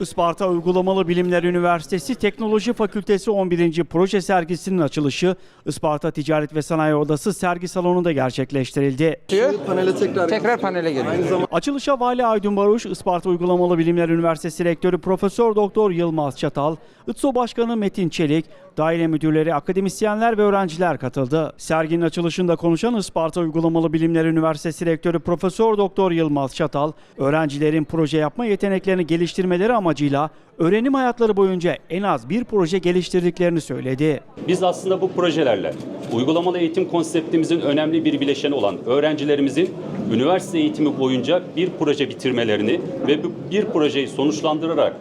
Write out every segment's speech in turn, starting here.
Isparta Uygulamalı Bilimler Üniversitesi Teknoloji Fakültesi 11. proje sergisinin açılışı Isparta Ticaret ve Sanayi Odası sergi salonunda gerçekleştirildi. Panele tekrar Tekrar panele geliyor. Açılışa Vali Aydın Baruş, Isparta Uygulamalı Bilimler Üniversitesi Rektörü Profesör Doktor Yılmaz Çatal, ITSO Başkanı Metin Çelik, daire müdürleri, akademisyenler ve öğrenciler katıldı. Serginin açılışında konuşan Isparta Uygulamalı Bilimler Üniversitesi Rektörü Profesör Doktor Yılmaz Çatal, öğrencilerin proje yapma yeteneklerini geliştirmeleri amacıyla öğrenim hayatları boyunca en az bir proje geliştirdiklerini söyledi. Biz aslında bu projelerle uygulamalı eğitim konseptimizin önemli bir bileşeni olan öğrencilerimizin üniversite eğitimi boyunca bir proje bitirmelerini ve bir projeyi sonuçlandırarak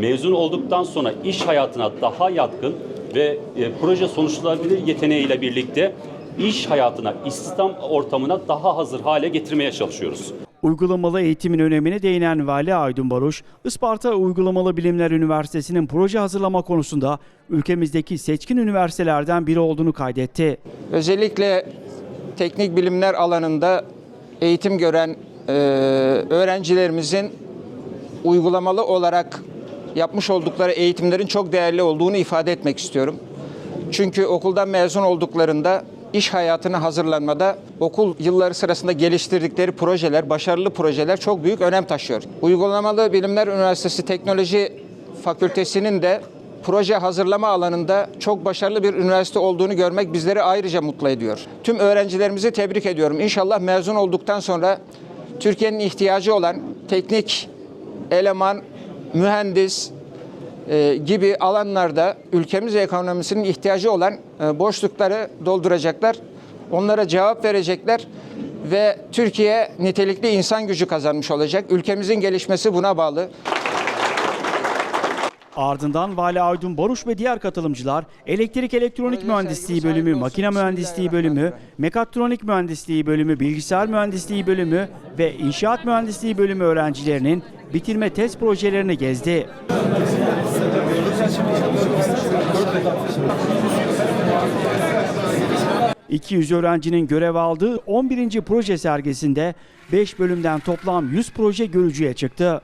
mezun olduktan sonra iş hayatına daha yatkın ve e, proje sonuçlanabilir yeteneğiyle birlikte iş hayatına, istihdam ortamına daha hazır hale getirmeye çalışıyoruz. Uygulamalı eğitimin önemine değinen Vali Aydın Baruş, Isparta Uygulamalı Bilimler Üniversitesi'nin proje hazırlama konusunda ülkemizdeki seçkin üniversitelerden biri olduğunu kaydetti. Özellikle teknik bilimler alanında eğitim gören e, öğrencilerimizin uygulamalı olarak yapmış oldukları eğitimlerin çok değerli olduğunu ifade etmek istiyorum. Çünkü okuldan mezun olduklarında iş hayatına hazırlanmada okul yılları sırasında geliştirdikleri projeler, başarılı projeler çok büyük önem taşıyor. Uygulamalı Bilimler Üniversitesi Teknoloji Fakültesinin de proje hazırlama alanında çok başarılı bir üniversite olduğunu görmek bizleri ayrıca mutlu ediyor. Tüm öğrencilerimizi tebrik ediyorum. İnşallah mezun olduktan sonra Türkiye'nin ihtiyacı olan teknik eleman, mühendis gibi alanlarda ülkemiz ekonomisinin ihtiyacı olan e, boşlukları dolduracaklar. Onlara cevap verecekler ve Türkiye nitelikli insan gücü kazanmış olacak. Ülkemizin gelişmesi buna bağlı. Ardından Vali Aydın Baruş ve diğer katılımcılar elektrik elektronik mühendisliği bölümü, makine mühendisliği bölümü, mekatronik mühendisliği bölümü, bilgisayar mühendisliği bölümü ve inşaat mühendisliği bölümü öğrencilerinin bitirme test projelerini gezdi. ...200 öğrencinin görev aldığı 11. proje sergisinde 5 bölümden toplam 100 proje görücüye çıktı.